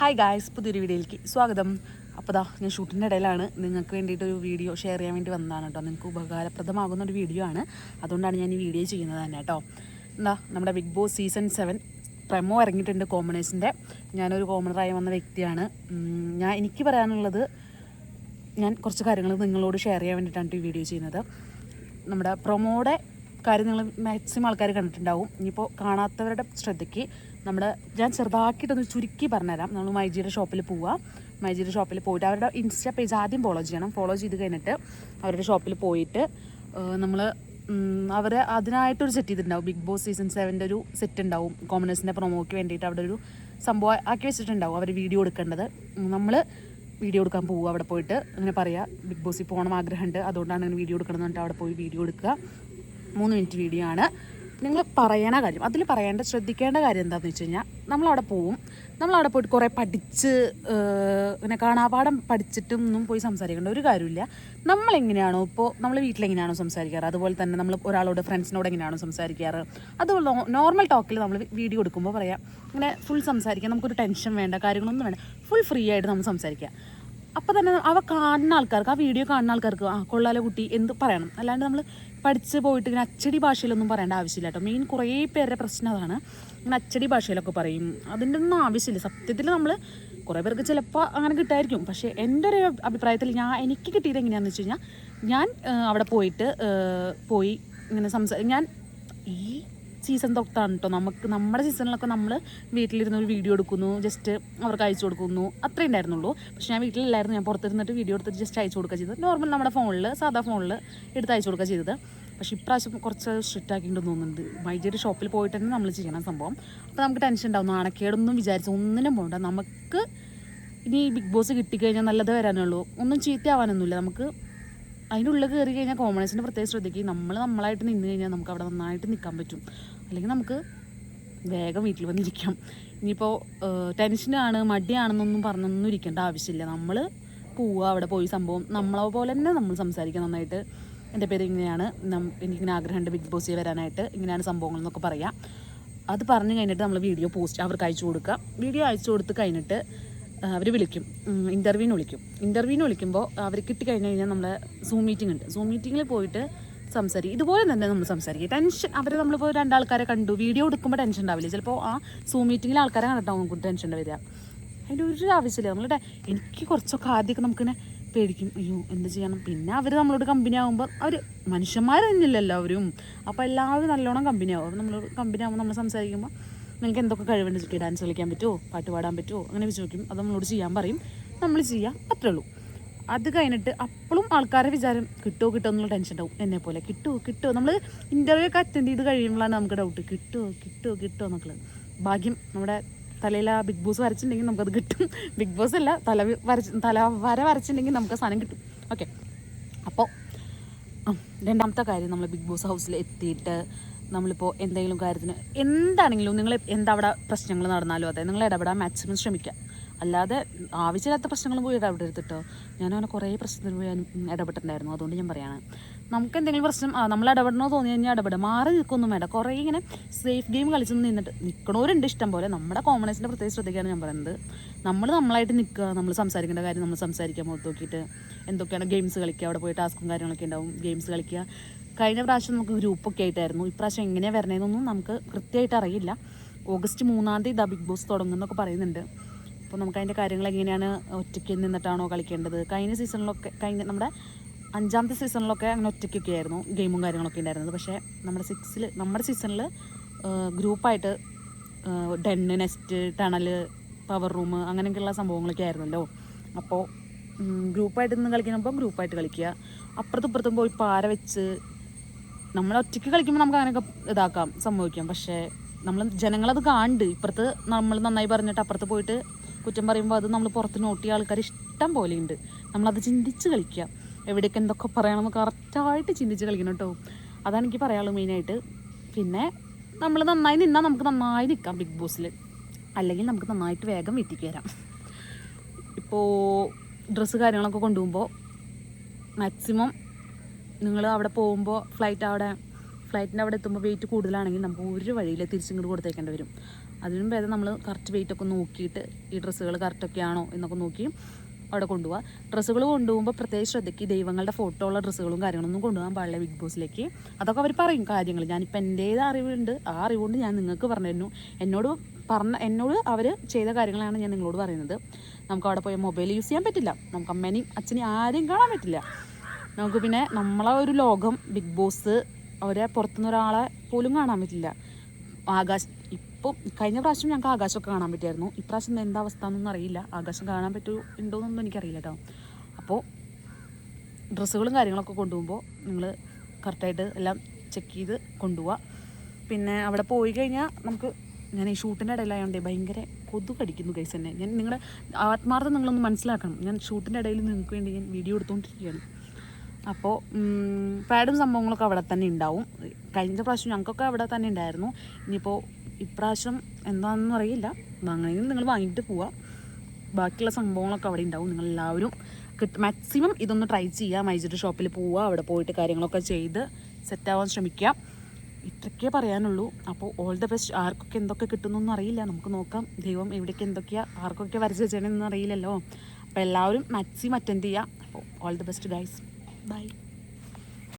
Hi guys പുതിയൊരു വീഡിയോയിലേക്ക് സ്വാഗതം. അപ്പോൾ ദാ ഞാൻ ഷൂട്ടിന്റെ ഇടയിലാണ്. നിങ്ങൾക്ക് വേണ്ടിയിട്ട് ഒരു വീഡിയോ ഷെയർ ചെയ്യാൻ വേണ്ടി വന്നതാണ് കേട്ടോ. നിങ്ങൾക്ക് ഉപകാരപ്രദമാകുന്ന ഒരു വീഡിയോ ആണ്. അതുകൊണ്ടാണ് ഞാൻ ഈ വീഡിയോ ചെയ്യുന്നത് തന്നെ കേട്ടോ. എന്താ നമ്മുടെ Bigg Boss season seven promo ഇറങ്ങിയിട്ടുണ്ട് കോമണേഴ്സിന്റെ ഞാനൊരു കോമണറായി വന്ന വ്യക്തിയാണ്. ഞാൻ എനിക്ക് പറയാനുള്ളത് ഞാൻ കുറച്ച് കാര്യങ്ങൾ നിങ്ങളോട് ഷെയർ ചെയ്യാൻ വേണ്ടിയിട്ടാണ് ഈ വീഡിയോ ചെയ്യുന്നത്. നമ്മുടെ പ്രൊമോയുടെ കാര്യം നിങ്ങൾ മാക്സിമം ആൾക്കാർ കണ്ടിട്ടുണ്ടാവും. ഇനിയിപ്പോൾ കാണാത്തവരുടെ ശ്രദ്ധയ്ക്ക് നമ്മുടെ ഞാൻ ചെറുതാക്കിയിട്ടൊന്ന് ചുരുക്കി പറഞ്ഞുതരാം. നമ്മൾ മൈജിയുടെ ഷോപ്പിൽ പോവുക മൈജിയുടെ ഷോപ്പിൽ പോയിട്ട് അവരുടെ ഇൻസ്റ്റാ പേജ് ആദ്യം ഫോളോ ചെയ്യണം. ഫോളോ ചെയ്ത് കഴിഞ്ഞിട്ട് അവരുടെ ഷോപ്പിൽ പോയിട്ട് നമ്മൾ അവർ അതിനായിട്ടൊരു സെറ്റ് ചെയ്തിട്ടുണ്ടാവും. ബിഗ് ബോസ് സീസൺ സെവന്റെ ഒരു സെറ്റ് ഉണ്ടാവും. കോമണേഴ്സിന്റെ പ്രൊമോയ്ക്ക് വേണ്ടിയിട്ട് അവിടെ ഒരു സംഭവം ആക്കി വെച്ചിട്ടുണ്ടാവും അവർ വീഡിയോ എടുക്കേണ്ടത്. നമ്മൾ വീഡിയോ എടുക്കാൻ പോകുക അവിടെ പോയിട്ട്. അങ്ങനെ പറയുക ബിഗ് ബോസിൽ പോകണം ആഗ്രഹമുണ്ട്. അതുകൊണ്ടാണ് അങ്ങനെ വീഡിയോ എടുക്കണം എന്ന് പറഞ്ഞിട്ട് അവിടെ പോയി വീഡിയോ എടുക്കുക. മൂന്ന് മിനിറ്റ് വീഡിയോ ആണ്. നിങ്ങൾ പറയണ കാര്യം അതിൽ പറയേണ്ട ശ്രദ്ധിക്കേണ്ട കാര്യം എന്താണെന്ന് വെച്ച് കഴിഞ്ഞാൽ നമ്മളവിടെ പോവും. നമ്മളവിടെ പോയിട്ട് കുറേ പഠിച്ച് പിന്നെ കാണാപാഠം പഠിച്ചിട്ടും ഒന്നും പോയി സംസാരിക്കേണ്ട ഒരു കാര്യമില്ല. നമ്മളെങ്ങനെയാണോ ഇപ്പോൾ നമ്മൾ വീട്ടിലെങ്ങനെയാണോ സംസാരിക്കാറ്? അതുപോലെ തന്നെ നമ്മൾ ഒരാളോട് ഫ്രണ്ട്സിനോട് എങ്ങനെയാണോ സംസാരിക്കാറ്? അതുപോലെ നോർമൽ ടോക്കിൽ നമ്മൾ വീഡിയോ കൊടുക്കുമ്പോൾ പറയാം. ഇങ്ങനെ ഫുൾ സംസാരിക്കാം. നമുക്കൊരു ടെൻഷൻ വേണ്ട കാര്യങ്ങളൊന്നും വേണ്ട. ഫുൾ ഫ്രീ ആയിട്ട് നമ്മൾ സംസാരിക്കുക അപ്പോൾ തന്നെ അവ കാണുന്ന ആൾക്കാർക്ക് ആ വീഡിയോ കാണുന്ന ആൾക്കാർക്ക് ആ കൊള്ളാലോ കുട്ടി എന്ത് പറയണം? അല്ലാണ്ട് നമ്മൾ പഠിച്ച് പോയിട്ട് ഇങ്ങനെ അച്ചടി ഭാഷയിലൊന്നും പറയേണ്ട ആവശ്യമില്ല കേട്ടോ. മെയിൻ കുറേ പേരുടെ പ്രശ്നം അതാണ്. ഇങ്ങനെ അച്ചടി ഭാഷയിലൊക്കെ പറയും. അതിന്റെ ഒന്നും ആവശ്യമില്ല. സത്യത്തിൽ നമ്മൾ കുറേ പേർക്ക് ചിലപ്പോൾ അങ്ങനെ കിട്ടായിരിക്കും. പക്ഷേ എന്റെ ഒരു അഭിപ്രായത്തിൽ ഞാൻ എനിക്ക് കിട്ടിയത് എങ്ങനെയാണെന്ന് വെച്ച് കഴിഞ്ഞാൽ ഞാൻ അവിടെ പോയിട്ട് പോയി ഇങ്ങനെ സംസാ ഞാൻ ഈ സീസൺ തൊട്ടാണ് കേട്ടോ നമുക്ക് നമ്മുടെ സീസണിലൊക്കെ നമ്മൾ വീട്ടിലിരുന്ന് ഒരു വീഡിയോ എടുക്കുന്നു ജസ്റ്റ് അവർക്ക് അയച്ചു കൊടുക്കുന്നു. അത്രേ ഉണ്ടായിരുന്നുള്ളൂ. പക്ഷേ ഞാൻ വീട്ടിലില്ലായിരുന്നു. ഞാൻ പുറത്തിരുന്നിട്ട് വീഡിയോ എടുത്തിട്ട് ജസ്റ്റ് അയച്ചു കൊടുക്കുക ചെയ്തത്. നോർമൽ നമ്മുടെ ഫോണിൽ സാധാ ഫോണിൽ എടുത്ത് അയച്ചു കൊടുക്കുക ചെയ്തത്. പക്ഷേ ഇപ്രാവശ്യം കുറച്ച് സ്ട്രിക്റ്റ് ആക്കിയിട്ടുണ്ടെന്ന് തോന്നുന്നുണ്ട്. വൈദ്യുതി ഷോപ്പിൽ പോയിട്ട് തന്നെ നമ്മൾ ചെയ്യണം സംഭവം. അപ്പോൾ നമുക്ക് ടെൻഷൻ ഉണ്ടാവും. നാണക്കേടൊന്നും വിചാരിച്ച് ഒന്നിനും പോകണ്ട നമുക്ക് ഇനി ബിഗ് ബോസ് കിട്ടിക്കഴിഞ്ഞാൽ നല്ലത് വരാനുള്ളൂ. ഒന്നും ചീത്തയാവാനൊന്നുമില്ല. നമുക്ക് അതിന്റെ ഉള്ളിൽ കയറി കഴിഞ്ഞാൽ കോമണേഴ്സിന്റെ പ്രത്യേകം ശ്രദ്ധിക്കുക നമ്മൾ നമ്മളായിട്ട് നിന്ന് കഴിഞ്ഞാൽ നമുക്ക് അവിടെ നന്നായിട്ട് നിൽക്കാൻ പറ്റും. അല്ലെങ്കിൽ നമുക്ക് വേഗം വീട്ടിൽ വന്നിരിക്കാം. ഇനിയിപ്പോൾ ടെൻഷനാണ് മടിയാണെന്നൊന്നും പറഞ്ഞൊന്നും ഇരിക്കേണ്ട ആവശ്യമില്ല. നമ്മൾ പോവുക അവിടെ പോയി സംഭവം. നമ്മളെ പോലെ തന്നെ നമ്മൾ സംസാരിക്കുക നന്നായിട്ട്. എന്റെ പേര് ഇങ്ങനെയാണ്. എനിക്കിങ്ങനെ ആഗ്രഹമുണ്ട് ബിഗ് ബോസിൽ വരാനായിട്ട്. ഇങ്ങനെയാണ് സംഭവങ്ങൾ എന്നൊക്കെ പറയാം. അത് പറഞ്ഞു കഴിഞ്ഞിട്ട് നമ്മൾ വീഡിയോ പോസ്റ്റ് അവർക്ക് അയച്ചു കൊടുക്കുക വീഡിയോ അയച്ചു കൊടുത്ത് കഴിഞ്ഞിട്ട് അവർ വിളിക്കും. ഇന്റർവ്യൂവിന് വിളിക്കും. ഇന്റർവ്യൂവിന് വിളിക്കുമ്പോൾ അവർ കിട്ടിക്കഴിഞ്ഞ് കഴിഞ്ഞാൽ നമ്മളെ സൂം മീറ്റിംഗ് ഉണ്ട്. സൂം മീറ്റിങ്ങിൽ പോയിട്ട് സംസാരിക്കും. ഇതുപോലെ തന്നെ നമ്മൾ സംസാരിക്കും. ടെൻഷൻ അവർ നമ്മളിപ്പോൾ രണ്ടാൾക്കാരെ കണ്ടു. വീഡിയോ എടുക്കുമ്പോൾ ടെൻഷൻ ഉണ്ടാവില്ല. ചിലപ്പോൾ ആ സൂ മീറ്റിങ്ങിൽ ആൾക്കാരെ കണ്ടിട്ടാവും നമുക്ക് ടെൻഷൻ വരിക അതിന്റെ ഒരു ആവശ്യമില്ല. നമ്മളുടെ എനിക്ക് കുറച്ചൊക്കെ ആദ്യമൊക്കെ നമുക്കിങ്ങനെ പേടിക്കും. അയ്യോ എന്ത് ചെയ്യണം? പിന്നെ അവർ നമ്മളോട് കമ്പനി ആകുമ്പോൾ അവർ മനുഷ്യന്മാർ തന്നെയല്ല എല്ലാവരും അപ്പോൾ എല്ലാവരും നല്ലോണം കമ്പനി ആവും. നമ്മൾ കമ്പനി ആകുമ്പോൾ നമ്മൾ സംസാരിക്കുമ്പോൾ നിങ്ങൾക്ക് എന്തൊക്കെ കഴിവുണ്ട്? ഡാൻസ് കളിക്കാൻ പറ്റുമോ പാട്ട് പാടാൻ പറ്റുമോ അങ്ങനെ വെച്ച് നോക്കും അത് നമ്മളോട് ചെയ്യാൻ പറയും. നമ്മൾ ചെയ്യുക അത്രേ ഉള്ളൂ. അത് കഴിഞ്ഞിട്ട് അപ്പോഴും ആൾക്കാരുടെ വിചാരം കിട്ടുമോ കിട്ടുമോ എന്നുള്ള ടെൻഷൻ ഉണ്ടാവും. എന്നെ പോലെ കിട്ടുമോ കിട്ടുമോ നമ്മൾ ഇന്റർവ്യൂ ഒക്കെ അറ്റൻഡ് ചെയ്ത് കഴിയുമ്പോഴാണ് നമുക്ക് ഡൗട്ട് കിട്ടുമോ കിട്ടുമോ കിട്ടുമോ എന്നൊക്കെ ഭാഗ്യം നമ്മുടെ തലയിൽ ആ ബിഗ് ബോസ് വരച്ചിട്ടുണ്ടെങ്കിൽ നമുക്കത് കിട്ടും. ബിഗ് ബോസ് അല്ല തല വരച്ച് തല വര വരച്ചിട്ടുണ്ടെങ്കിൽ നമുക്ക് സാധനം കിട്ടും. ഓക്കെ അപ്പോൾ രണ്ടാമത്തെ കാര്യം നമ്മൾ ബിഗ് ബോസ് ഹൗസിൽ എത്തിയിട്ട് നമ്മളിപ്പോൾ എന്തെങ്കിലും കാര്യത്തിന് എന്താണെങ്കിലും നിങ്ങൾ എന്താ അവിടെ പ്രശ്നങ്ങൾ നടന്നാലും അതെ നിങ്ങൾ ഇടപെടാൻ മാക്സിമം ശ്രമിക്കുക. അല്ലാതെ ആവശ്യമില്ലാത്ത പ്രശ്നങ്ങളും പോയി ഇടപെടരുത്തിട്ടോ അങ്ങനെ കുറേ പ്രശ്നത്തിൽ പോയി ഇടപെട്ടിട്ടുണ്ടായിരുന്നു. അതുകൊണ്ട് ഞാൻ പറയാണ്. നമുക്ക് എന്തെങ്കിലും പ്രശ്നം നമ്മൾ ഇടപെടണോ തോന്നി കഴിഞ്ഞാൽ ഇടപെടും. മാറി നിൽക്കൊന്നും വേണ്ട. കുറേ ഇങ്ങനെ സേഫ് ഗെയിം കളിച്ച് നിന്നിട്ട് നിൽക്കണവരുണ്ട് ഇഷ്ടം പോലെ നമ്മുടെ കോമണേഴ്സിന്റെ പ്രത്യേകം ശ്രദ്ധിക്കുകയാണ് ഞാൻ പറയുന്നത്. നമ്മൾ നമ്മളായിട്ട് നിൽക്കുക നമ്മൾ സംസാരിക്കേണ്ട കാര്യം നമ്മൾ സംസാരിക്കാൻ മുഖത്ത് നോക്കിയിട്ട് എന്തൊക്കെയാണ് ഗെയിംസ് കളിക്കുക അവിടെ പോയി ടാസ്കും കാര്യങ്ങളൊക്കെ ഉണ്ടാവും ഗെയിംസ് കളിക്കുക. കഴിഞ്ഞ പ്രാവശ്യം നമുക്ക് ഗ്രൂപ്പൊക്കെ ആയിട്ടായിരുന്നു. ഇപ്രാവശ്യം എങ്ങനെയാണ് വരണേന്നൊന്നും നമുക്ക് കൃത്യമായിട്ട് അറിയില്ല. ഓഗസ്റ്റ് മൂന്നാം തീയതി ദ ബിഗ് ബോസ് തുടങ്ങുന്നൊക്കെ പറയുന്നുണ്ട്. അപ്പോൾ നമുക്ക് അതിന്റെ കാര്യങ്ങൾ എങ്ങനെയാണ് ഒറ്റയ്ക്ക് നിന്നിട്ടാണോ കളിക്കേണ്ടത്? കഴിഞ്ഞ സീസണിലൊക്കെ കഴിഞ്ഞ നമ്മുടെ അഞ്ചാമത്തെ സീസണിലൊക്കെ അങ്ങനെ ഒറ്റയ്ക്കൊക്കെ ആയിരുന്നു ഗെയിമും കാര്യങ്ങളൊക്കെ ഉണ്ടായിരുന്നത്. പക്ഷേ നമ്മുടെ സിക്സിൽ നമ്മുടെ സീസണിൽ ഗ്രൂപ്പായിട്ട് den nest tunnel power room അങ്ങനെയൊക്കെയുള്ള സംഭവങ്ങളൊക്കെ ആയിരുന്നല്ലോ. അപ്പോൾ ഗ്രൂപ്പായിട്ട് നിന്ന് കളിക്കുമ്പോൾ ഗ്രൂപ്പായിട്ട് കളിക്കുക. അപ്പുറത്തും ഇപ്പുറത്തും പോയി പാര വെച്ച് നമ്മൾ ഒറ്റയ്ക്ക് കളിക്കുമ്പോൾ നമുക്ക് അങ്ങനെയൊക്കെ ഇതാക്കാം സംഭവിക്കാം. പക്ഷേ നമ്മൾ ജനങ്ങളത് കാണുന്നുണ്ട് ഇപ്പുറത്ത് നമ്മൾ നന്നായി പറഞ്ഞിട്ട് അപ്പുറത്ത് പോയിട്ട് കുറ്റം പറയുമ്പോൾ അത് നമ്മൾ പുറത്ത് നോട്ട് ചെയ്യുക ആൾക്കാർ ഇഷ്ടം പോലെ ഉണ്ട് നമ്മളത് ചിന്തിച്ച് കളിക്കുക എവിടെയൊക്കെ എന്തൊക്കെ പറയണമെന്ന് കറക്റ്റായിട്ട് ചിന്തിച്ച് കളിക്കണം കേട്ടോ അതാണ് എനിക്ക് പറയാനുള്ളത് മെയിനായിട്ട് പിന്നെ നമ്മൾ നന്നായി നിന്നാൽ നമുക്ക് നന്നായി നിൽക്കാം ബിഗ് ബോസിൽ അല്ലെങ്കിൽ നമുക്ക് നന്നായിട്ട് വേഗം വീട്ടിലേക്ക് വരാം. ഇപ്പോൾ ഡ്രസ്സ് കാര്യങ്ങളൊക്കെ കൊണ്ടുപോകുമ്പോൾ മാക്സിമം നിങ്ങൾ അവിടെ പോകുമ്പോൾ ഫ്ലൈറ്റ് അവിടെ ഫ്ലൈറ്റിന്റെ അവിടെ എത്തുമ്പോൾ വെയിറ്റ് കൂടുതലാണെങ്കിൽ നമുക്ക് ഒരു വഴിയിൽ തിരിച്ചിങ്ങോട്ട് കൊടുത്തേക്കേണ്ടി വരും. അതിനും ഭേദം നമ്മൾ കറക്റ്റ് വെയിറ്റ് ഒക്കെ നോക്കിയിട്ട് ഈ ഡ്രസ്സുകൾ കറക്റ്റൊക്കെ ആണോ എന്നൊക്കെ നോക്കി അവിടെ കൊണ്ടുപോകാം ഡ്രസ്സുകൾ കൊണ്ടുപോകുമ്പോൾ പ്രത്യേകിച്ച് ശ്രദ്ധയ്ക്ക് ദൈവങ്ങളുടെ ഫോട്ടോ ഉള്ള ഡ്രസ്സുകളും കാര്യങ്ങളൊന്നും കൊണ്ടുപോകാൻ പാടില്ല ബിഗ് ബോസിലേക്ക് അതൊക്കെ അവർ പറയും കാര്യങ്ങൾ ഞാനിപ്പോൾ എന്റേത് അറിവുണ്ട്. ആ അറിവുകൊണ്ട് ഞാൻ നിങ്ങൾക്ക് പറഞ്ഞു എന്നോട് പറഞ്ഞ എന്നോട് അവർ ചെയ്ത കാര്യങ്ങളാണ് ഞാൻ നിങ്ങളോട് പറയുന്നത്. നമുക്ക് അവിടെ പോയി മൊബൈൽ യൂസ് ചെയ്യാൻ പറ്റില്ല. നമുക്ക് അമ്മേനെയും അച്ഛനെയും ആരെയും കാണാൻ പറ്റില്ല. നമുക്ക് പിന്നെ നമ്മളെ ഒരു ലോകം ബിഗ് ബോസ് അവരെ പുറത്തുനിന്ന് ഒരാളെ പോലും കാണാൻ പറ്റില്ല. ആകാശ് ഇപ്പോൾ കഴിഞ്ഞ പ്രാവശ്യം ഞങ്ങൾക്ക് ആകാശമൊക്കെ കാണാൻ പറ്റിയായിരുന്നു. ഇപ്രാവശ്യം എന്താ അവസ്ഥ എന്നൊന്നും അറിയില്ല. ആകാശം കാണാൻ പറ്റുമോ ഉണ്ടോയെന്നൊന്നും എനിക്കറിയില്ല കേട്ടോ അപ്പോൾ ഡ്രസ്സുകളും കാര്യങ്ങളൊക്കെ കൊണ്ടുപോകുമ്പോൾ നിങ്ങൾ കറക്റ്റായിട്ട് എല്ലാം ചെക്ക് ചെയ്ത് കൊണ്ടുപോവുക പിന്നെ അവിടെ പോയി കഴിഞ്ഞാൽ നമുക്ക് ഞാൻ ഈ ഷൂട്ടിന്റെ ഇടയിലായതുകൊണ്ട് ഭയങ്കര കൊതു കടിക്കുന്നു കൈസ് തന്നെ ഞാൻ നിങ്ങളുടെ ആത്മാർത്ഥം നിങ്ങളൊന്ന് മനസ്സിലാക്കണം. ഞാൻ ഷൂട്ടിന്റെ ഇടയിൽ നിങ്ങൾക്ക് വേണ്ടി ഞാൻ വീഡിയോ എടുത്തുകൊണ്ടിരിക്കുകയാണ് അപ്പോൾ പാഡും സംഭവങ്ങളൊക്കെ അവിടെ തന്നെ ഉണ്ടാവും. കഴിഞ്ഞ പ്രാവശ്യം ഞങ്ങൾക്കൊക്കെ അവിടെ തന്നെ ഉണ്ടായിരുന്നു. ഇനിയിപ്പോൾ ഇപ്രാവശ്യം എന്താണെന്ന് അറിയില്ല. വാങ്ങണമെങ്കിൽ നിങ്ങൾ വാങ്ങിയിട്ട് പോവാം. ബാക്കിയുള്ള സംഭവങ്ങളൊക്കെ അവിടെ ഉണ്ടാവും. നിങ്ങൾ എല്ലാവരും മാക്സിമം ഇതൊന്ന് ട്രൈ ചെയ്യുക മൈജിറ്റ് ഷോപ്പിൽ പോവുക അവിടെ പോയിട്ട് കാര്യങ്ങളൊക്കെ ചെയ്ത് സെറ്റാവാൻ ശ്രമിക്കുക ഇത്രയ്ക്കേ പറയാനുള്ളൂ. അപ്പോൾ ഓൾ ദ ബെസ്റ്റ് ആർക്കൊക്കെ എന്തൊക്കെ കിട്ടുന്നൊന്നും അറിയില്ല. നമുക്ക് നോക്കാം. ദൈവം എവിടേക്ക് എന്തൊക്കെയാണ് ആർക്കൊക്കെ വരച്ച് വെച്ചേണെന്ന് അറിയില്ലല്ലോ. അപ്പോൾ എല്ലാവരും മാക്സിമം അറ്റൻഡ് ചെയ്യുക അപ്പോൾ all the best guys Bye.